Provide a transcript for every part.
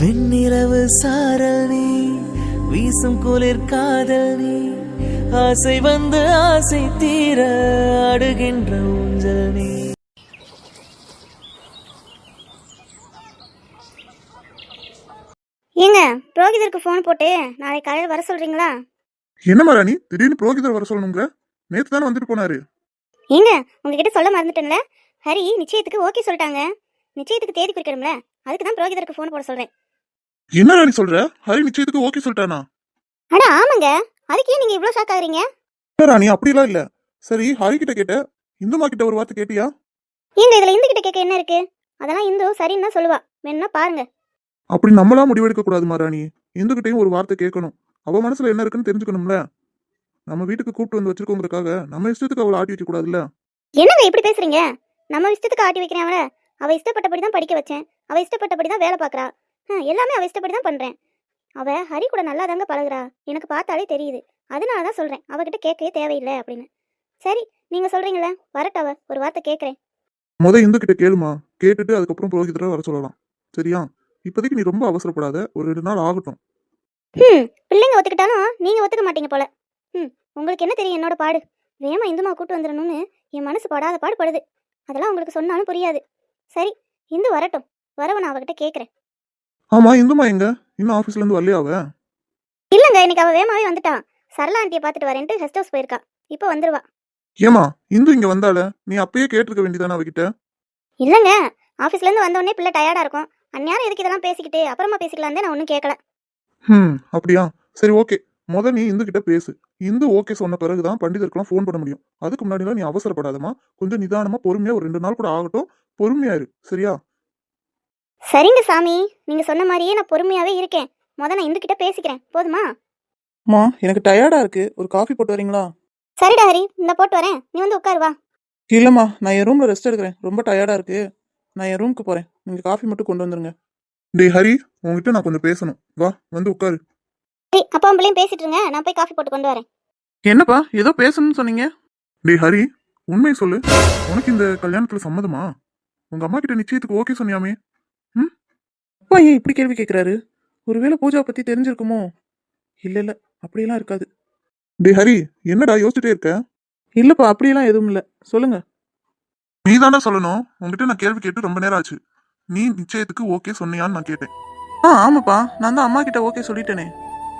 வெண்ணிலவு சாரல் நீ வீசும் குளிர் காதல் நீ ஆசை வந்து ஆசை தீர அடுகின்ற ஊஞ்சல் நீ. ஏங்க புரோகிதருக்கு ஃபோன் போட்டு நாளைக்கு காலையில் வர சொல்றீங்களா? என்னம்மா ராணி திடீர்னு புரோகிதர் வர சொல்லணுங்கிற? நேத்து தானே வந்துட்டு போனாரு. ஏங்க உங்ககிட்ட சொல்ல மறந்துட்டேன்ல. ஹரி நிச்சயத்துக்கு ஓகே சொல்லிட்டாங்க. நிச்சயத்துக்கு தேதி குறிக்கணும்ல. அதுக்கு தான் புரோகிதருக்கு ஃபோன் போட சொல்றேன். என்ன ராணி சொல்ற? ஹரி நிச்சயத்துக்கு ஓகே சொல்லிட்டானா? அட ஆமாங்க. அதுக்கு ஏன் நீங்க இவ்வளோ ஷாக் ஆகுறீங்க? இல்ல ராணி அப்படிலாம் இல்ல. சரி ஹரி கிட்ட கேட்ட. இந்துமா கிட்ட ஒரு வார்த்தை கேட்டியா? ஏங்க இதுல இந்து கிட்ட கேட்க என்ன இருக்கு? அதெல்லாம் இந்து சரின்னு தான் சொல்லுவா. வேணும்னா பாருங்க. அப்படி நம்மளா முடிவெடுக்க கூடாதுமா ராணி இந்துகிட்டையும் ஒரு வார்த்தை கேட்கணும். அவ மனசுல என்ன இருக்குன்னு தெரிஞ்சுக்கணும்ல? நம்ம வீட்டுக்கு கூப்பிட்டு வந்து வச்சிருக்கோங்கிறதுக்காக நம்ம இஷ்டத்துக்கு அவளை ஆட்டி வைக்க கூடாதுல்ல என்னங்க இப்படி பேசுறீங்க? நம்ம இஷ்டத்துக்கு ஆட்டி வைக்கிறேன் அவளை. அவ இஷ்டப்பட்டபடி தான் படிக்க வச்சேன். அவ இஷ்டப்பட்டபடி தான் வேலை பார்க்கறா. எல்லாமே அவ இஷ்டப்படி தான் பண்றேன். அவ ஹரி கூட நல்லா தாங்க பழகுறா. எனக்கு பார்த்தாலே தெரியுது. அதனால தான் சொல்றேன். அவகிட்ட கேட்கவே தேவையில்லை அப்படின்னு. சரி நீங்க சொல்றீங்களே? வரட்ட அவ. ஒரு வார்த்தை கேட்கறேன். முத இந்து கிட்ட கேளுமா. கேட்டுட்டு அதுக்கப்புறம் புரோகிதரை வர சொல்லலாம். சரியா? இப்போதைக்கு நீ ரொம்ப அவசரப்படாத. ஒரு ரெண்டு நாள் ஆகட்டும். ம் பிள்ளைங்க ஒத்துக்கிட்டாலும் நீங்க ஒத்துக்க மாட்டீங்க போல. ம் உங்களுக்கு என்ன தெரியும் என்னோட பாடு? வேமா இந்துமா கூட்டு வந்துடணும்னு என் மனசு படாத பாடு படுது. அதெல்லாம் உங்களுக்கு சொன்னாலும் புரியாது. சரி இந்து வரட்டும். வரவ நான் அவகிட்ட கேட்கறேன். ஆமா இந்துமா எங்க? இன்னும் ஆபீஸ்ல இருந்து வரலையா அவ? இல்லங்க இன்னைக்கு அவ வேமாவே வந்துட்டா. சரளா ஆண்டியை பார்த்துட்டு வரேன்ட்டு கெஸ்ட் ஹவுஸ் போயிருக்கா. இப்போ வந்துருவா. ஏமா இந்து இங்க வந்தால நீ அப்பயே கேட்டிருக்க வேண்டியதானே அவகிட்ட? இல்லங்க ஆஃபீஸ்ல இருந்து வந்த உடனே பிள்ளை டயர்டா இருக்கும். அந்நேரம் எதுக்கு இதெல்லாம் பேசிக்கிட்டு அப்புறமா பேசிக்கலாம் நான் ஒன்றும் கேட்கல ம் அப்படியா? சரி ஓகே முத நீ இந்து கிட்ட பேசு. இந்து ஓகே சொன்ன பிறகுதான் பண்டிதருக்குலாம் ஃபோன் பண்ண முடியும். அதுக்கு முன்னாடிலாம் நீ அவசரப்படாதமா கொஞ்சம் நிதானமா பொறுமையா ஒரு ரெண்டு நாள் கூட ஆகட்டும். பொறுமையா இரு. சரியா? சரிங்க சாமி. நீங்க சொன்ன மாதிரியே நான் பொறுமையாவே இருக்கேன். முத நான் இந்துக்கிட்ட பேசிக்கிறேன். போதுமா? அம்மா எனக்கு டயர்டா இருக்கு. ஒரு காஃபி போட்டு வரீங்களா? சரிடா ஹரி. இந்த போட்டு வரேன். நீ வந்து உட்காரு வா. இல்லம்மா நான் என் ரூம்ல ரெஸ்ட் எடுக்கிறேன். ரொம்ப டயர்டா இருக்கு. நான் என் ரூமுக்கு போறேன். நீங்க காஃபி மட்டும் கொண்டு வந்துருங்க. டேய் ஹரி உன்கிட்ட நான் கொஞ்சம் பேசணும். வா வந்து உட்காரு. சரி அப்பா பிள்ளையும் பேசிட்டு இருங்க. நான் போய் காஃபி போட்டு கொண்டு வரேன். என்னப்பா ஏதோ பேசணும்னு சொன்னீங்க? டேய் ஹரி உண்மையை சொல்லு. உனக்கு இந்த கல்யாணத்துல சம்மதமா? உங்க அம்மா கிட்ட நிச்சயத்துக்கு ஓகே சொன்னியாமே. அப்பா ஏன் இப்படி கேள்வி கேட்குறாரு ஒருவேளை பூஜாவை பத்தி தெரிஞ்சிருக்குமோ? இல்ல இல்ல அப்படியெல்லாம் இருக்காது. டேய் ஹரி என்னடா யோசிச்சுட்டே இருக்க? இல்லப்பா அப்படியெல்லாம் எதுவும் இல்ல. சொல்லுங்க. நீ தானே சொல்லணும். உன்கிட்ட நான் கேள்வி கேட்டு ரொம்ப நேரம் ஆச்சு. நீ நிச்சயத்துக்கு ஓகே சொன்னியான்னு நான் கேட்டேன். ஆ ஆமாப்பா. நான் தான் அம்மா கிட்ட ஓகே சொல்லிட்டேனே.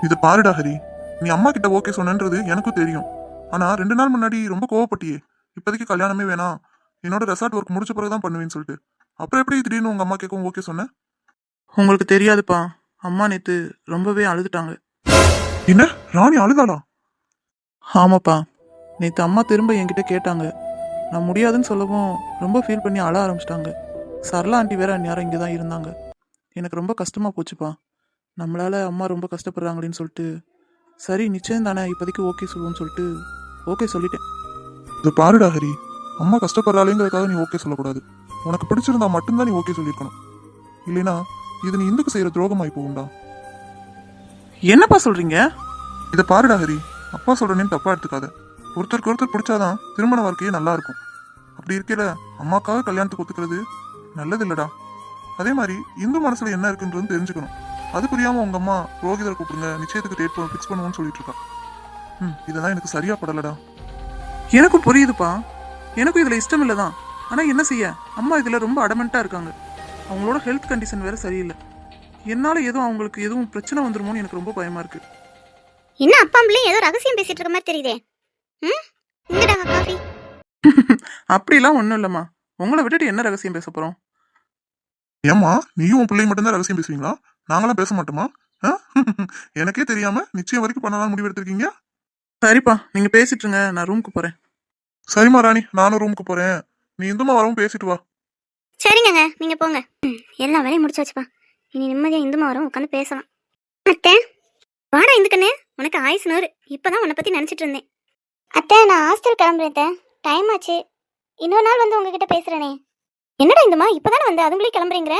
இது பாருடா ஹரி. நீ அம்மா கிட்ட ஓகே சொன்னன்றது எனக்கும் தெரியும். ஆனா ரெண்டு நாள் முன்னாடி ரொம்ப கோவப்பட்டியே. இப்போதைக்கு கல்யாணமே வேணாம். என்னோட ரெசார்ட் ஒர்க் முடிச்ச பிறகு தான் பண்ணுவேன்னு சொல்லிட்டு. அப்புறம் எப்படி திடீர்னு உங்க அம்மா கேட்கவும் ஓகே சொன்ன? உங்களுக்கு தெரியாதுப்பா. அம்மா நேத்து ரொம்பவே அழுதுட்டாங்க. என்ன? ராணி அழுதாளா? ஆமாப்பா. நேத்து அம்மா திரும்ப என்கிட்ட கேட்டாங்க. நான் முடியாதுன்னு சொல்லவும் ரொம்ப ஃபீல் பண்ணி அழ ஆரம்பிச்சிட்டாங்க. சரளா ஆண்டி வேற அந்நேரம் இங்கே தான் இருந்தாங்க. எனக்கு ரொம்ப கஷ்டமா போச்சுப்பா. நம்மளால அம்மா ரொம்ப கஷ்டப்படுறாங்களேன்னு சொல்லிட்டு சரி நிச்சயம் தானே இப்போதைக்கு ஓகே சொல்லுவோம்னு சொல்லிட்டு ஓகே சொல்லிட்டேன். இது பாருடா ஹரி. அம்மா கஷ்டப்படுறாளேங்கிறதுக்காக நீ ஓகே சொல்லக்கூடாது. உனக்கு பிடிச்சிருந்தா மட்டும்தான் நீ ஓகே சொல்லியிருக்கணும். இல்லைனா இது நீ இந்துக்கு செய்யற துரோகமாய் போகும்டா. என்னப்பா சொல்றீங்க? இதை பாருடா ஹரி. அப்பா சொல்றேன்னு தப்பா எடுத்துக்காத. ஒருத்தருக்கு ஒருத்தர் பிடிச்சாதான் திருமண வாழ்க்கையே நல்லா இருக்கும். அப்படி இருக்கையில அம்மாக்காக கல்யாணத்துக்கு ஒத்துக்கிறது நல்லது இல்லடா அதே மாதிரி இந்து மனசுல என்ன இருக்குன்றது தெரிஞ்சுக்கணும். அது புரியாம உங்க அம்மா ரோகிதரை கூப்பிடுங்க நிச்சயத்துக்கு டேட் ஃபிக்ஸ் பண்ணுவோம்னு சொல்லிட்டு இருக்கா ம் இதெல்லாம் எனக்கு சரியா படலடா. எனக்கும் புரியுதுப்பா. எனக்கும் இதுல இஷ்டம் இல்லை தான் ஆனா என்ன செய்ய? அம்மா இதுல ரொம்ப அடமெண்டா இருக்காங்க. அவங்களோட ஹெல்த் கண்டிஷன் வேற சரியில்லை. என்னால எதுவும் அவங்களுக்கு எதுவும் பிரச்சனை வந்துருமோன்னு எனக்கு ரொம்ப பயமா இருக்கு. என்ன அப்பா பிள்ளையும் ஏதோ ரகசியம் பேசிட்டு இருக்க மாதிரி தெரியுதே? ம்? இங்கடா காஃபி அப்படிலாம் ஒன்றும் இல்லைம்மா. உங்களை விட்டுட்டு என்ன ரகசியம் பேச போறோம்? ஏம்மா நீயும் உன் பிள்ளையும் மட்டும்தான் ரகசியம் பேசுவீங்களா? நாங்களாம் பேச மாட்டோமா? ஆ? எனக்கே தெரியாம நிச்சயம் வரைக்கும் பண்ணலாம் முடிவு எடுத்திருக்கீங்க? சரிப்பா நீங்க பேசிட்டு இருங்க நான் ரூமுக்கு போறேன். சரிம்மா ராணி. நானும் ரூமுக்கு போறேன். நீ இந்துமா வரவும் பேசிட்டு வா. சரிங்கங்க நீங்க போங்க. ம், எல்லா வேலையும் முடிச்சு வச்சுப்பா இனி நிம்மதியா இந்துமா வரும் உட்காந்து பேசலாம். அத்தை வாடா இந்துக்கண்ணே. உனக்கு ஆயுசு நூறு. இப்பதான் உன்னை பத்தி நினைச்சிட்டு இருந்தேன். அத்தை நான் ஹாஸ்டல் கிளம்புறேன் டைம் ஆச்சு. இன்னொரு நாள் வந்து உங்ககிட்ட பேசுறேனே. என்னடா இந்துமா இப்பதானே வந்து? அதுங்களே கிளம்புறீங்கிற?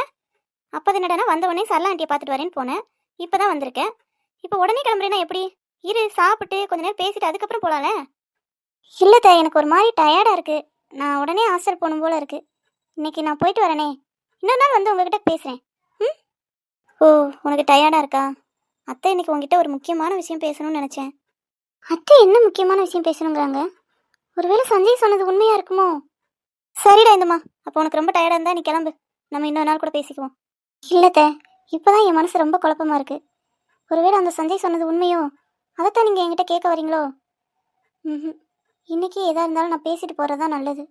அப்போ என்னடா வந்த உடனே சரளா ஆண்டியை பார்த்துட்டு வரேன்னு போனேன் இப்போ தான் வந்திருக்கேன் இப்போ உடனே கிளம்புறேன்னா எப்படி? இரு சாப்பிட்டு கொஞ்ச நேரம் பேசிட்டு அதுக்கப்புறம் போலாம்ல? இல்லத்த எனக்கு ஒரு மாதிரி டயர்டாக இருக்குது நான் உடனே ஹாஸ்டல் போகணும் போல இருக்கு. இன்னைக்கு நான் போயிட்டு வரேனே. இன்னொரு நாள் வந்து உங்ககிட்ட பேசுகிறேன் ம்? ஓ உனக்கு டயர்டாக இருக்கா? அத்தை இன்னைக்கு உங்ககிட்ட ஒரு முக்கியமான விஷயம் பேசணும்னு நினச்சேன். அத்தை என்ன முக்கியமான விஷயம் பேசணுங்கிறாங்க? ஒருவேளை சஞ்சய் சொன்னது உண்மையாக இருக்குமோ? சரிடா இந்தம்மா. அப்போ உனக்கு ரொம்ப டயர்டாக இருந்தால் நீ கிளம்பு. நம்ம இன்னொரு நாள் கூட பேசிக்குவோம். இல்லைத்த இப்போ தான் என் மனசு ரொம்ப குழப்பமா இருக்குது ஒருவேளை அந்த சஞ்சய் சொன்னது உண்மையோ? அதைத்தான் நீங்கள் என்கிட்ட கேட்க வரீங்களோ? ம் இன்னைக்கு எதாக இருந்தாலும் நான் பேசிட்டு போகிறது தான் நல்லது.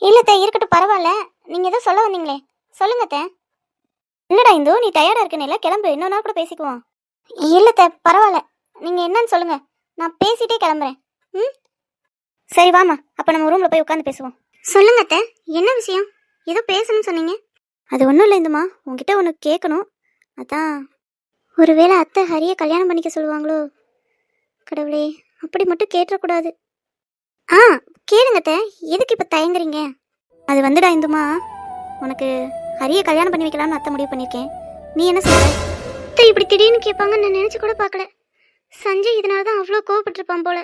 இல்லத்த இருக்கட்டும் பரவாயில்ல. நீங்க ஏதோ சொல்ல வந்தீங்களே. சொல்லுங்கத்த என்னடா இந்து நீ டயர்டா இருக்கனேல கிளம்பு இன்னொரு நாள் கூட பேசிக்குவோம். இல்லத்த பரவாயில்ல. நீங்க என்னன்னு சொல்லுங்க. நான் பேசிட்டே கிளம்புறேன். ம்? சரி வாமா அப்ப நம்ம ரூம்ல போய் உட்காந்து பேசுவோம். சொல்லுங்க அத்தை. என்ன விஷயம்? ஏதோ பேசணும்னு சொன்னீங்க. அது ஒன்றும் இல்லை இந்துமா. உங்ககிட்ட ஒன்று கேட்கணும் அதான். ஒருவேளை அத்தை ஹரியை கல்யாணம் பண்ணிக்க சொல்லுவாங்களோ? கடவுளே அப்படி மட்டும் கேட்டுறக்கூடாது. ஆ கேளுங்கத்த எதுக்கு இப்போ தயங்குறீங்க? அது வந்துடா இந்துமா. உனக்கு ஹரியை கல்யாணம் பண்ணி வைக்கலாம்னு அத்தை முடிவு பண்ணியிருக்கேன். நீ என்ன சொல்ற? அத்தை இப்படி திடீர்னு கேட்பாங்கன்னு நான் நினச்சி கூட பார்க்கல. சஞ்சய் இதனால தான் அவ்வளோ கோவப்பட்டிருப்பான் போல.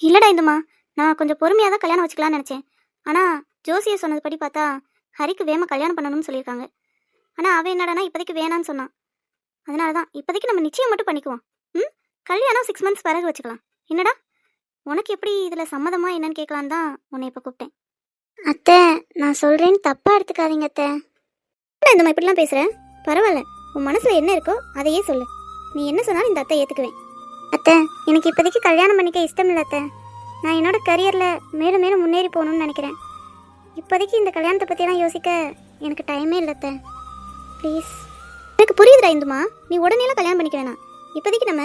இல்லடா இந்துமா. நான் கொஞ்சம் பொறுமையாக தான் கல்யாணம் வச்சுக்கலாம்னு நினச்சேன். ஆனால் ஜோசியை சொன்னதுபடி பார்த்தா ஹரிக்கு வேம கல்யாணம் பண்ணணும்னு சொல்லியிருக்காங்க. ஆனால் அவன் என்னடானா இப்போதைக்கு வேணான்னு சொன்னான். அதனால தான் இப்போதைக்கு நம்ம நிச்சயம் மட்டும் பண்ணிக்குவோம். ம்? கல்யாணம் சிக்ஸ் மந்த்ஸ் பிறகு வச்சுக்கலாம். என்னடா? உனக்கு எப்படி இதில் சம்மதமா என்னன்னு கேட்கலான்னு தான் உன்னை இப்போ கூப்பிட்டேன். அத்தை நான் சொல்கிறேன்னு தப்பாக எடுத்துக்காதீங்க அத்தை. என்ன இந்த மாதிரி இப்படிலாம் பேசுகிறேன் பரவாயில்ல. உன் மனசில் என்ன இருக்கோ அதையே சொல்லு. நீ என்ன சொன்னாலும் இந்த அத்தை ஏற்றுக்குவேன் அத்தை எனக்கு இப்போதைக்கு கல்யாணம் பண்ணிக்க இஷ்டம் இல்லை அத்தை. நான் என்னோட கரியரில் மேலும் மேலும் முன்னேறி போகணும்னு நினைக்கிறேன். இப்போதைக்கு இந்த கல்யாணத்தை பற்றிலாம் யோசிக்க எனக்கு டைமே இல்லை அத்தை. ப்ளீஸ் எனக்கு புரியுதுடா இந்துமா நீ உடனேலாம் கல்யாணம் பண்ணிக்க வேணாம். இப்போதைக்கு நம்ம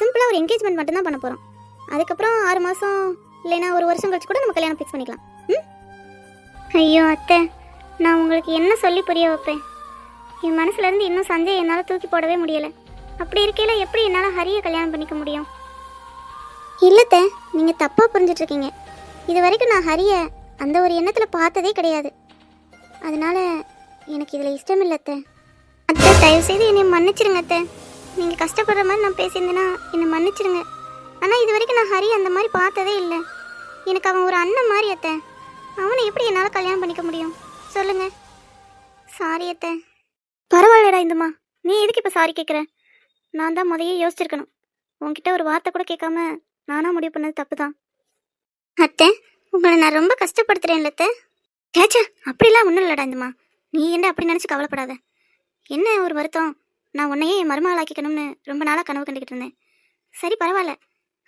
சிம்பிளாக ஒரு என்கேஜ்மெண்ட் மட்டும்தான் பண்ண போகிறோம் அதுக்கப்புறம் ஆறு மாதம் இல்லைன்னா ஒரு வருஷம் கழிச்சு கூட நம்ம கல்யாணம் ஃபிக்ஸ் பண்ணிக்கலாம். ம்? ஐயோ அத்தை நான் உங்களுக்கு என்ன சொல்லி புரிய வைப்பேன்? என் மனசுலேருந்து இன்னும் சஞ்சய் என்னால் தூக்கி போடவே முடியலை. அப்படி இருக்கையில் எப்படி என்னால் ஹரியை கல்யாணம் பண்ணிக்க முடியும்? இல்லத்த நீங்கள் தப்பாக புரிஞ்சிட்ருக்கீங்க. இது வரைக்கும் நான் ஹரியை அந்த ஒரு எண்ணத்தில் பார்த்ததே கிடையாது. அதனால எனக்கு இதில் இஷ்டம் இல்லை அத்தை. தயவுசெய்து தயவு செய்து என்னை மன்னிச்சிருங்க அத்தை. நீங்கள் கஷ்டப்படுற மாதிரி நான் பேசியிருந்தேன்னா என்னை மன்னிச்சிருங்க. ஆனால் இது வரைக்கும் நான் ஹரி அந்த மாதிரி பார்த்ததே இல்லை. எனக்கு அவன் ஒரு அண்ணன் மாதிரி அத்தை. அவனை எப்படி என்னால் கல்யாணம் பண்ணிக்க முடியும்? சொல்லுங்க. சாரி அத்தை. பரவாயில்லடா இந்தம்மா நீ எதுக்கு இப்போ சாரி கேட்குற நான் தான் முதையே யோசிச்சிருக்கணும். உன்கிட்ட ஒரு வார்த்தை கூட கேட்காம நானாக முடிவு பண்ணது தப்பு தான் அத்தை உங்களை நான் ரொம்ப கஷ்டப்படுத்துறேன்ல அத்தை. கேச்சா அப்படிலாம் ஒன்றும் இல்லடா இந்தம்மா நீ என்ன அப்படி நினச்சி கவலைப்படாத? என்ன ஒரு வருத்தம்? நான் உன்னையே என் மருமகளாக்கிக்கணும்னு ரொம்ப நாளாக கனவு கண்டுக்கிட்டு இருந்தேன். சரி பரவாயில்ல.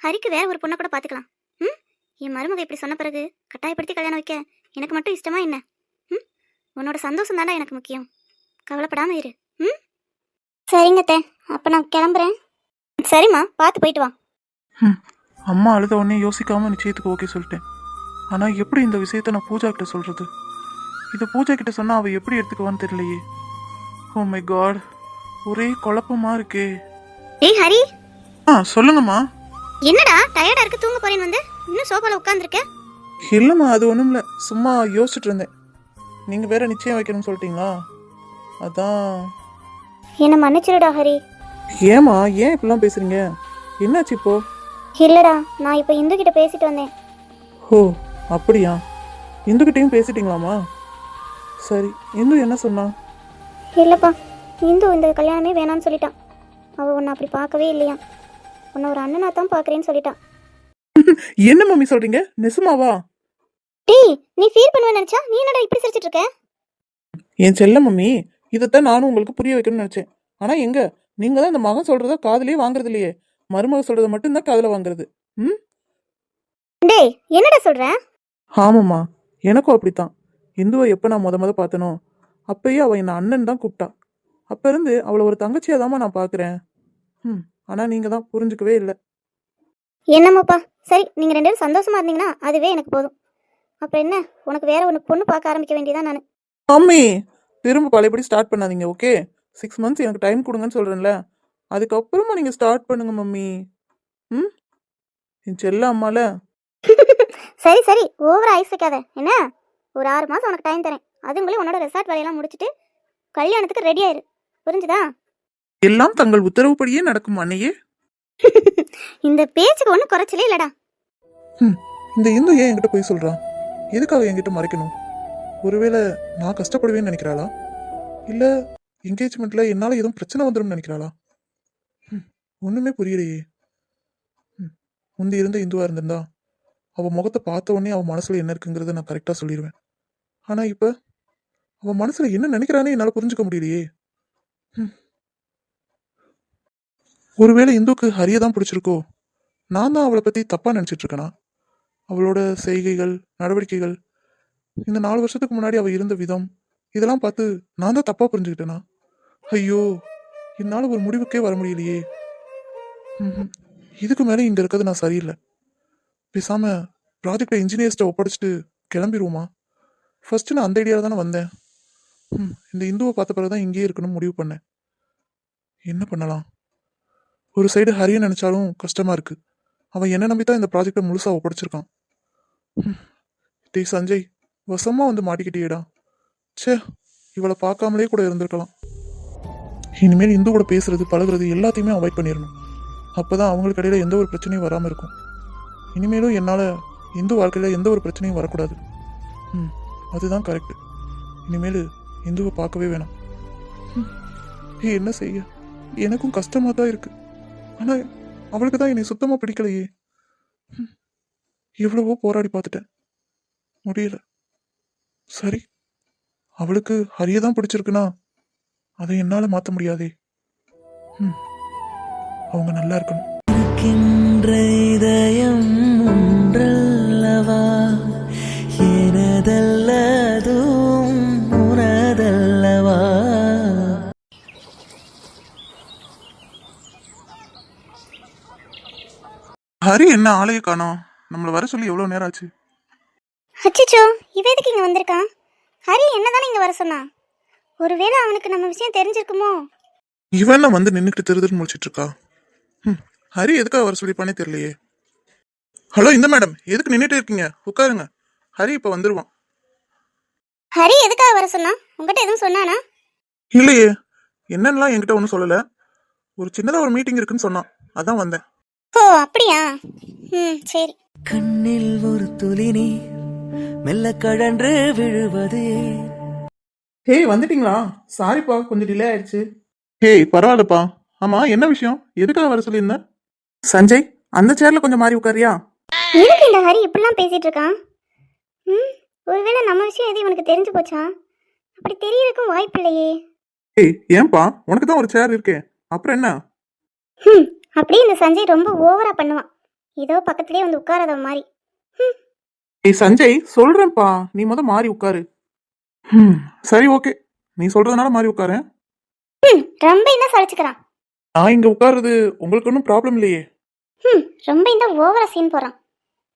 ஹரிக்கு வேற ஒரு பொண்ணை கூட பார்த்துக்கலாம் ம்? என் மருமக இப்படி சொன்ன பிறகு கட்டாயப்படுத்தி கல்யாணம் வைக்க எனக்கு மட்டும் இஷ்டமா என்ன? ம்? உன்னோட சந்தோஷம் தானே எனக்கு முக்கியம். கவலைப்படாம இரு. ம்? சரிங்க அத்தை. அப்போ நான் கிளம்புறேன். சரிம்மா பார்த்து போயிட்டு வா. ம் அம்மா அழுத உடனே யோசிக்காம நிச்சயத்துக்கு ஓகே சொல்லிட்டேன். ஆனால் எப்படி இந்த விஷயத்த நான் பூஜா கிட்ட சொல்றது? இதை பூஜா கிட்ட சொன்னா அவ எப்படி எடுத்துக்குவான்னு தெரியலையே. ஓ மை காட் ஒரே குழப்பமா இருக்கே. ஏய் ஹரி. ஆ சொல்லுங்கம்மா. என்னடா டயர்டா இருக்கு தூங்க போறேன்னு வந்து? இன்னும் சோஃபால உட்காந்துருக்க இல்லைம்மா அது ஒன்றும் இல்லை சும்மா யோசிச்சுட்டு இருந்தேன். நீங்கள் வேற நிச்சயம் வைக்கணும்னு சொல்லிட்டீங்களா? அதான். என்ன மன்னிச்சிருடா ஹரி. ஏம்மா ஏன் இப்படிலாம் பேசுறீங்க? என்னாச்சு இப்போ? இல்லடா நான் இப்போ இந்து கிட்ட பேசிட்டு வந்தேன். ஓ அப்படியா? இந்துக்கிட்டையும் பேசிட்டீங்களாம்மா? சரி இந்து என்ன சொன்னா? இல்லைப்பா இந்து இந்த கல்யாணமே வேணாம்னு சொல்லிட்டான். அவள் உன்னை அப்படி பார்க்கவே இல்லையா உன்னை ஒரு அண்ணனா தான் பார்க்குறேன்னு சொல்லிட்டான். என்ன மம்மி சொல்றீங்க? நெசுமாவா? டேய் நீ ஃபீல் பண்ணுவேன்னு நினச்சா நீ என்னடா இப்படி சிரிச்சிட்டு இருக்க? என் செல்ல மம்மி இதைத்தான் நானும் உங்களுக்கு புரிய வைக்கணும்னு நினைச்சேன். ஆனா எங்க? நீங்க தான் இந்த மகன் சொல்றத காதுலயே வாங்குறது இல்லையே மருமக சொல்றத மட்டும்தான் காதுல வாங்குறது. ம்? டேய் என்னடா சொல்ற? ஆமாம்மா எனக்கும் அப்படித்தான். இந்துவை எப்போ நான் முத முத பார்த்தனோ அப்பயே அவள் என்னை அண்ணன் தான் கூப்பிட்டா. அப்போ இருந்து அவளை ஒரு தங்கச்சியாக நான் பார்க்குறேன். ம். ஆனால் நீங்கள் தான் புரிஞ்சுக்கவே இல்லை. என்னம்மாப்பா சரி நீங்கள் ரெண்டு பேரும் சந்தோஷமா இருந்தீங்கன்னா அதுவே எனக்கு போதும். அப்புறம் என்ன? உனக்கு வேற ஒன்று பொண்ணு பார்க்க ஆரம்பிக்க வேண்டியதான் நான். மம்மி திரும்ப பழையபடி ஸ்டார்ட் பண்ணாதீங்க ஓகே சிக்ஸ் மந்த்ஸ் எனக்கு டைம் கொடுங்கன்னு சொல்கிறேன்ல அதுக்கப்புறமா நீங்கள் ஸ்டார்ட் பண்ணுங்க மம்மி. ம்? என் செல்ல அம்மால. சரி சரி ஓவரா ஐஸ் வைக்காத. என்ன? ஒரு ஆறு மாதம் உனக்கு டைம் தரேன். அதுங்களே உன்னோட ரெசார்ட் வேலையெல்லாம் முடிச்சிட்டு கல்யாணத்துக்கு ரெடி ஆயிரு. புரிஞ்சுதா? எல்லாம் தங்கள் உத்தரவுப்படியே நடக்கும் அன்னையே. இந்த பேச்சுக்கு ஒன்றும் குறைச்சலே இல்லடா. இந்த இந்து ஏன் என்கிட்ட போய் சொல்றான் எதுக்காக என்கிட்ட மறைக்கணும்? ஒருவேளை நான் கஷ்டப்படுவேன்னு நினைக்கிறாளா? இல்ல என்கேஜ்மெண்ட்ல என்னால எதுவும் பிரச்சனை வந்துடும் நினைக்கிறாளா? ம், ஒண்ணுமே புரியலையே. ம், முந்தி இருந்த இந்துவா இருந்திருந்தா அவ முகத்தை பார்த்த உடனே அவ மனசுல என்ன இருக்குங்கிறத நான் கரெக்டா சொல்லிடுவேன் ஆனா இப்ப அவ மனசுல என்ன நினைக்கிறானே என்னால புரிஞ்சுக்க முடியலையே. ம். ஒருவேளை இந்துக்கு ஹரிய தான் பிடிச்சிருக்கோ? நான் தான் அவளை பத்தி தப்பா நினைச்சிட்டு இருக்கேனா? அவளோட செய்கைகள் நடவடிக்கைகள் இந்த நாலு வருஷத்துக்கு முன்னாடி அவள் இருந்த விதம் இதெல்லாம் பார்த்து நான் தான் தப்பா புரிஞ்சுக்கிட்டேனா? ஐயோ என்னால் ஒரு முடிவுக்கே வர முடியலையே. ம்ஹும். இதுக்கு மேலே இங்கே இருக்கிறது நான் சரியில்லை. பேசாம ப்ராஜெக்டை இன்ஜினியர்ஸ்ட்டை ஒப்படைச்சிட்டு கிளம்பிடுவோமா ஃபர்ஸ்ட் நான் அந்த ஐடியாவில் தானே வந்தேன். ம், இந்த இந்துவை பார்த்த பிறகு தான் இங்கேயே இருக்கணும்னு முடிவு பண்ணேன். என்ன பண்ணலாம்? ஒரு சைடு ஹரிய நினைச்சாலும் கஷ்டமா இருக்கு. அவன் என்ன நம்பி தான் இந்த ப்ராஜெக்டை முழுசா ஒப்படைச்சிருக்கான். ம், சஞ்சய் வசமா வந்து மாட்டிக்கிட்டியேடா. ச்சே இவளை பார்க்காமலே கூட இருந்திருக்கலாம். இனிமேல் இந்து கூட பேசுறது பழகுறது எல்லாத்தையுமே அவாய்ட் பண்ணிடணும். அப்பதான் அவங்களுக்கு இடையில எந்த ஒரு பிரச்சனையும் வராமல் இருக்கும். இனிமேலும் என்னால் இந்து வாழ்க்கையில் எந்த ஒரு பிரச்சனையும் வரக்கூடாது. ம் அதுதான் கரெக்ட் இனிமேல் இந்துவை பார்க்கவே வேணாம். ம், என்ன செய்ய? எனக்கும் கஷ்டமாக தான் இருக்குது ஆனால் அவளுக்கு தான் என்னை சுத்தமாக பிடிக்கலையே. ம், எவ்வளவோ போராடி பார்த்துட்டேன். முடியல. சரி அவளுக்கு ஹரியை தான் பிடிச்சிருக்குன்னா அதை என்னால் மாற்ற முடியாதே. ம் அவங்க நல்லா இருக்கணும். ஹரி என்ன ஆளையே காணோம். நம்மளை வர சொல்லி எவ்வளோ நேரம் ஆச்சு? அச்சச்சோ இவ எதுக்கு இங்க வந்திருக்கான் ஹரி என்னதானே இங்க வர சொன்னான் ஒருவேளை அவனுக்கு நம்ம விஷயம் தெரிஞ்சிருக்குமோ? இவன் வந்து நின்றுக்கிட்டு திருதுன்னு முடிச்சிட்டு இருக்கா? ம் ஹரி எதுக்காக வர சொல்லிப்பானே தெரியலையே. ஹலோ இந்த மேடம் எதுக்கு நின்றுட்டு இருக்கீங்க? உட்காருங்க. ஹரி இப்போ வந்துருவான். ஹரி எதுக்காக வர சொன்னான் உங்ககிட்ட எதுவும் சொன்னானா? இல்லையே. என்னன்னுலாம் என்கிட்ட ஒன்றும் சொல்லலை. ஒரு சின்னதாக ஒரு மீட்டிங் இருக்குன்னு சொன்னான். அதான் வந்தேன். ஓ அப்படியா? ம் சரி. கண்ணில் ஒரு துளி நீர் மெல்ல கழன்று விழுவது? ஹேய் வந்துட்டீங்களா? சாரிப்பா கொஞ்சம் டிலே ஆயிடுச்சு. ஹேய் பரவாயில்லப்பா. ஆமா என்ன விஷயம்? எதுக்காக வர சொல்லியிருந்தேன் சஞ்சய் அந்த சேர்ல கொஞ்சம் மாறி உட்காரியா எதுக்கு இந்த ஹரி இப்படிலாம் பேசிட்டு இருக்கான்? ம் ஒருவேளை நம்ம விஷயம் எது இவனுக்கு தெரிஞ்சு போச்சா? அப்படி தெரியறதுக்கும் வாய்ப்பு இல்லையே ஏய் ஏன்பா? உனக்கு தான் ஒரு சேர் இருக்கே. அப்புறம் என்ன? ம் அப்படியே இந்த சஞ்சய் ரொம்ப ஓவரா பண்ணுவான். ஏதோ பக்கத்துலயே வந்து உட்காராத மாதிரி. ஏய் சஞ்சய் சொல்றேன்ப்பா. நீ முத மாறி உட்காரு. ம் சரி ஓகே. நீ சொல்றதுனால மாறி உட்காரேன். ம் ரொம்ப என்ன சளிச்சுக்கிறான் நான் இங்க உட்காருறது உங்களுக்கு ஒன்றும் ப்ராப்ளம் இல்லையே. ம் ரொம்ப இந்த ஓவரா சீன் போறான்.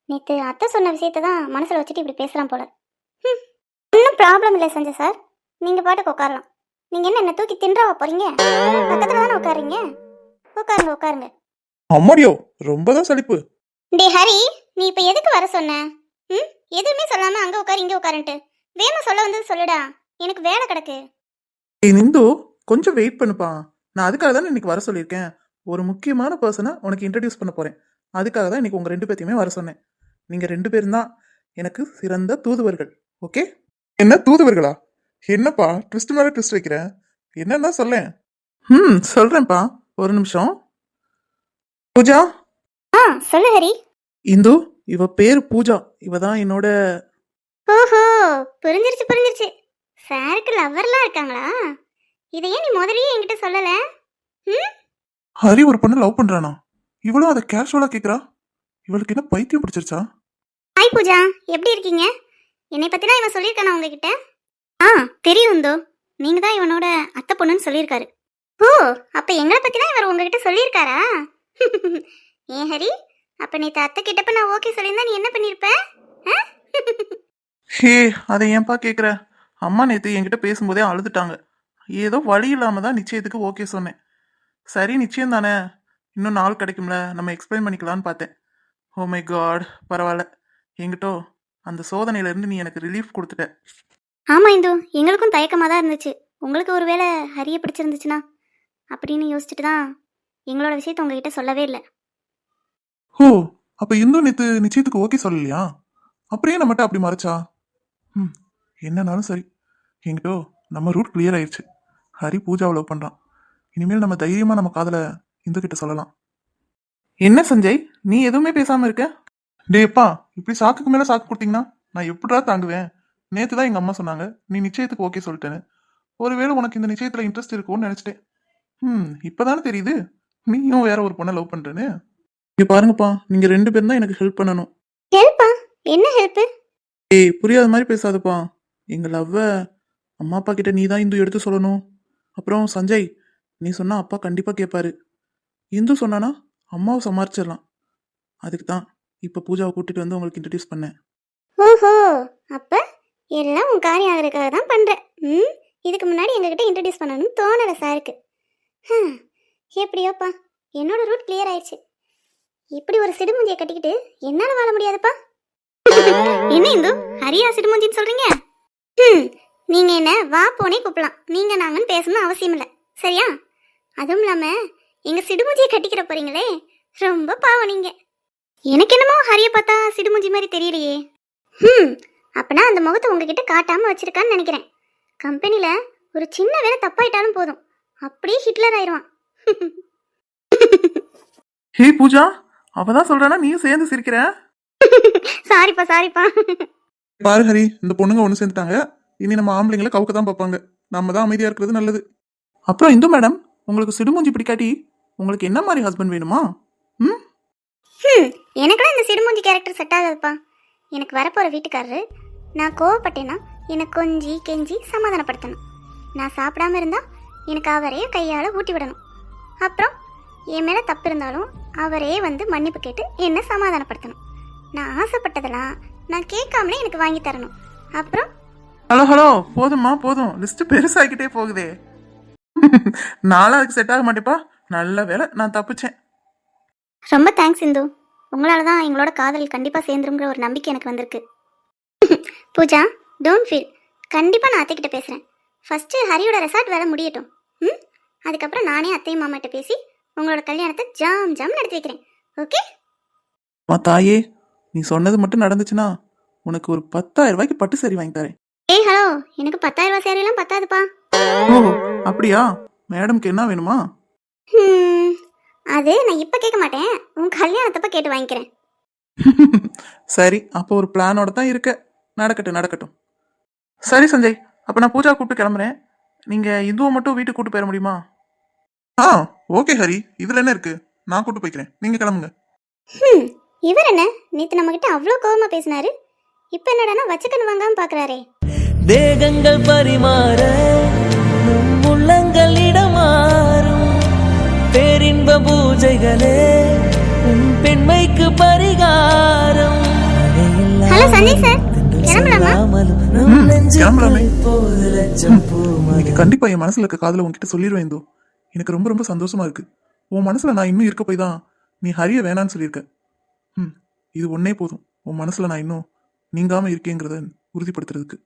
நேத்து அத்தை சொன்ன விஷயத்த தான் மனசுல வச்சுட்டு இப்படி பேசுறான் போல. ம் ஒன்றும் ப்ராப்ளம் இல்லை சஞ்சய் சார் நீங்க பாட்டுக்கு உட்காரலாம். நீங்க என்ன என்ன தூக்கி தின்றவா போறீங்க? பக்கத்துல தானே உட்காருங்க உட்காருங்க உட்காருங்க. அம்மாடியோ ரொம்ப தான் சலிப்பு. டே ஹரி நீ இப்ப எதுக்கு வர சொன்ன? ம்? எதுவுமே சொல்லாம அங்க உட்காரு இங்க உட்காருன்ட்டு. வேமா சொல்ல வந்தது சொல்லுடா. எனக்கு வேலை கிடக்கு. ஏய் நிந்து. கொஞ்சம் வெயிட் பண்ணுப்பா. நான் அதுக்காக தான் இன்னைக்கு வர சொல்லியிருக்கேன். ஒரு முக்கியமான பர்சனை உனக்கு இன்ட்ரடியூஸ் பண்ண போறேன். அதுக்காக தான் இன்னைக்கு உங்க ரெண்டு பேத்தையுமே வர சொன்னேன். நீங்க ரெண்டு பேரும் தான் எனக்கு சிறந்த தூதுவர்கள். ஓகே? என்ன தூதுவர்களா? என்னப்பா ட்விஸ்ட் மேல ட்விஸ்ட் வைக்கிறேன் என்னன்னா சொல்லேன். ம் சொல்றேன்ப்பா. ஒரு நிமிஷம். பூஜா? ஆ சொல்லு ஹரி. இந்து இவ பேர் பூஜா. இவ தான் என்னோட ஓஹோ புரிஞ்சிருச்சு புரிஞ்சிருச்சு. சாருக்கு லவ்வர்லாம் இருக்காங்களா? இதை ஏன் நீ முதல்லயே என்கிட்ட சொல்லல. ம்? ஹரி ஒரு பொண்ணு லவ் பண்றானா? இவளும் அதை கேஷுவலா கேக்குறா? இவளுக்கு என்ன பைத்தியம் பிடிச்சிருச்சா? ஹாய் பூஜா எப்படி இருக்கீங்க? என்னை பத்திலாம் இவன் சொல்லியிருக்கானா உங்ககிட்ட? ஆ தெரியும் இந்தோ. நீங்க தான் இவனோட அத்தை பொண்ணுன்னு சொல்லியிருக்காரு. ஓ அப்ப எங்களை பத்திலாம் இவர் உங்ககிட்ட சொல்லியிருக்காரா? ஏன் ஹரி அப்ப நேத்து அத்தை கிட்டப்ப நான் ஓகே சொல்லியிருந்தா நீ என்ன பண்ணிருப்ப? ஹே அதை ஏன்பா கேக்குற? அம்மா நேத்து என்கிட்ட பேசும்போதே அழுதுட்டாங்க. ஏதோ வழி இல்லாம தான் நிச்சயத்துக்கு ஓகே சொன்னேன். சரி நிச்சயம் தானே? இன்னும் நாள் கிடைக்கும்ல நம்ம எக்ஸ்பிளைன் பண்ணிக்கலாம்னு பார்த்தேன். ஓ மை காட் பரவாயில்ல. என்கிட்ட அந்த சோதனையில இருந்து நீ எனக்கு ரிலீஃப் கொடுத்துட்ட. ஆமா இந்து எங்களுக்கும் தயக்கமாக தான் இருந்துச்சு. உங்களுக்கு ஒருவேளை ஹரியை பிடிச்சிருந்துச்சுன்னா? அப்படின்னு யோசிச்சுட்டு தான் எங்களோட விஷயத்த உங்ககிட்ட சொல்லவே இல்லை. ஓ அப்ப இந்து நேத்து நிச்சயத்துக்கு ஓகே சொல்லலையா? அப்படியே நம்மகிட்ட அப்படி மறைச்சா? ம் என்னன்னாலும் சரி. என்கிட்ட நம்ம ரூட் கிளியர் ஆயிடுச்சு ஹரி பூஜாவை லவ் பண்ணுறான் இனிமேல் நம்ம தைரியமாக நம்ம காதலை இந்து கிட்ட சொல்லலாம். என்ன சஞ்சய் நீ எதுவுமே பேசாமல் இருக்க? டேப்பா இப்படி சாக்குக்கு மேலே சாக்கு கொடுத்தீங்கன்னா நான் எப்படா தாங்குவேன்? நேற்று தான் எங்கள் அம்மா சொன்னாங்க நீ நிச்சயத்துக்கு ஓகே சொல்லிட்டேன்னு. ஒருவேளை உனக்கு இந்த நிச்சயத்தில் இன்ட்ரெஸ்ட் இருக்கும்னு நினச்சிட்டேன். ம் இப்பதானே தெரியுது. நீயும் வேற ஒரு பொண்ணை லவ் பண்றேன்னு. இங்க பாருங்கப்பா நீங்க ரெண்டு பேரும் தான் எனக்கு ஹெல்ப் பண்ணணும். ஹெல்ப்பா? என்ன ஹெல்ப்பு ஏய் புரியாத மாதிரி பேசாதப்பா. எங்க லவ்வை அம்மா அப்பா கிட்ட நீ தான் இந்து எடுத்து சொல்லணும். அப்புறம் சஞ்சய் நீ சொன்னா அப்பா கண்டிப்பா கேட்பாரு இந்து சொன்னானா அம்மாவை சமாளிச்சிடலாம். அதுக்கு தான் இப்போ பூஜாவை கூட்டிட்டு வந்து உங்களுக்கு இன்ட்ரடியூஸ் பண்ணேன். ஓஹோ அப்ப எல்லாம் உன் காரியம் ஆகிறதுக்காக தான் பண்ற ம் இதுக்கு முன்னாடி எங்ககிட்ட இன்ட்ரடியூஸ் பண்ணணும்னு தோணல சாருக்கு எப்படியோப்பா? என்னோட ரூட் கிளியர் ஆயிடுச்சு. இப்படி ஒரு சிடுமுந்தியை கட்டிக்கிட்டு என்னால வாழ முடியாதுப்பா. என்ன இந்து ஹரியா சிடுமுந்தின்னு சொல்றீங்க? ம் நீங்க என்ன வா போனே கூப்பிடலாம். நீங்க நாங்கன்னு பேசணும் அவசியம் இல்லை சரியா? அதுவும் இல்லாம எங்க சிடுமுஞ்சியை கட்டிக்கிற போறீங்களே ரொம்ப பாவம் நீங்க. எனக்கு என்னமோ ஹரிய பார்த்தா சிடுமுஞ்சி மாதிரி தெரியலையே. ம் அப்பனா அந்த முகத்தை உங்ககிட்ட காட்டாம வச்சிருக்கான்னு நினைக்கிறேன். கம்பெனில ஒரு சின்ன வேலை தப்பாயிட்டாலும் போதும். அப்படியே ஹிட்லர் ஆயிடுவான். ஹே பூஜா அவ தான் சொல்றானா நீயும் சேர்ந்து சிரிக்கிற? சாரிப்பா சாரிப்பா பாரு ஹரி இந்த பொண்ணுங்க ஒண்ணு சேர்ந்துட்டாங்க. இனி நம்ம ஆம்பளைங்களை கவுக்க தான் பார்ப்பாங்க. நம்ம தான் அமைதியா இருக்கிறது நல்லது. அப்புறம் இந்து மேடம் உங்களுக்கு சிடுமூஞ்சி பிடிக்காட்டி உங்களுக்கு என்ன மாதிரி ஹஸ்பண்ட் வேணுமா? ம்? எனக்குலாம் இந்த சிடுமூஞ்சி கேரக்டர் செட் ஆகாதுப்பா. எனக்கு வரப்போகிற வீட்டுக்காரரு நான் கோவப்பட்டேன்னா என்னை கொஞ்சி கெஞ்சி சமாதானப்படுத்தணும். நான் சாப்பிடாம இருந்தா எனக்கு அவரே கையால் ஊட்டி விடணும். அப்புறம் என் மேலே தப்பு இருந்தாலும் அவரே வந்து மன்னிப்பு கேட்டு என்னை சமாதானப்படுத்தணும். நான் ஆசைப்பட்டதெல்லாம் நான் கேட்காமலே எனக்கு வாங்கி தரணும். அப்புறம்? ஹலோ ஹலோ போதும்மா போதும். லிஸ்ட் பெருசாகிக்கிட்டே போகுதே. நானும் அதுக்கு செட் ஆக மாட்டேப்பா. நல்ல வேலை நான் தப்பிச்சேன். ரொம்ப தேங்க்ஸ் இந்து உங்களால தான் எங்களோட காதல் கண்டிப்பாக சேர்ந்துருங்கிற ஒரு நம்பிக்கை எனக்கு வந்திருக்கு. பூஜா டோன்ட் ஃபீல் கண்டிப்பாக நான் அத்தைக்கிட்ட பேசுகிறேன் ஃபஸ்ட்டு ஹரியோட ரெசார்ட் வேலை முடியட்டும். ம்? அதுக்கப்புறம் நானே அத்தையும் மாமாட்ட பேசி உங்களோட கல்யாணத்தை ஜாம் ஜாம் நடத்தி வைக்கிறேன். ஓகே? அம்மா தாயே நீ சொன்னது மட்டும் நடந்துச்சுன்னா உனக்கு ஒரு பத்தாயிரம் ரூபாய்க்கு பட்டு சரி வாங்கி தரேன். ஏய் ஹலோ எனக்கு பத்தாயிரம் ரூபாய் சேரையெல்லாம் பத்தாதுப்பா. ஓ அப்படியா? மேடம்க்கு என்ன வேணுமா? ம், அது நான் இப்போ கேட்க மாட்டேன். உன் கல்யாணத்தப்ப கேட்டு வாங்கிக்கிறேன். சரி அப்போ ஒரு பிளானோட தான் இருக்க. நடக்கட்டும் நடக்கட்டும். சரி சஞ்சய். அப்போ நான் பூஜா கூப்பிட்டு கிளம்புறேன். நீங்க இந்துவை மட்டும் வீட்டுக்கு கூட்டு போயிட முடியுமா? ஆ ஓகே ஹரி. இதுல என்ன இருக்கு? நான் கூட்டு போய்க்கிறேன். நீங்க கிளம்புங்க. ம் இவர் என்ன? நேற்று நம்மக்கிட்ட அவ்வளோ கோவமாக பேசினாரு. இப்போ என்னடானா வச்சக்கண்ணு வாங்காமல் பார்க்குறாரே தேகங்கள் பரிமாற நம் உள்ளங்கள் இடமாறும். பேரின்ப பூஜைகளே உன் பெண்மைக்கு பரிகாரம். ஹலோ சஞ்சய் சார் கண்டிப்பா என் மனசுல இருக்க காதல உன்கிட்ட சொல்லிடுவேன் இந்தோ எனக்கு ரொம்ப ரொம்ப சந்தோஷமா இருக்கு. உன் மனசுல நான் இன்னும் இருக்க போய் தான் நீ ஹரிய வேணான்னு சொல்லியிருக்க. ம் இது ஒன்னே போதும். உன் மனசுல நான் இன்னும் நீங்காம இருக்கேங்கிறத உறுதிப்படுத்துறதுக்கு.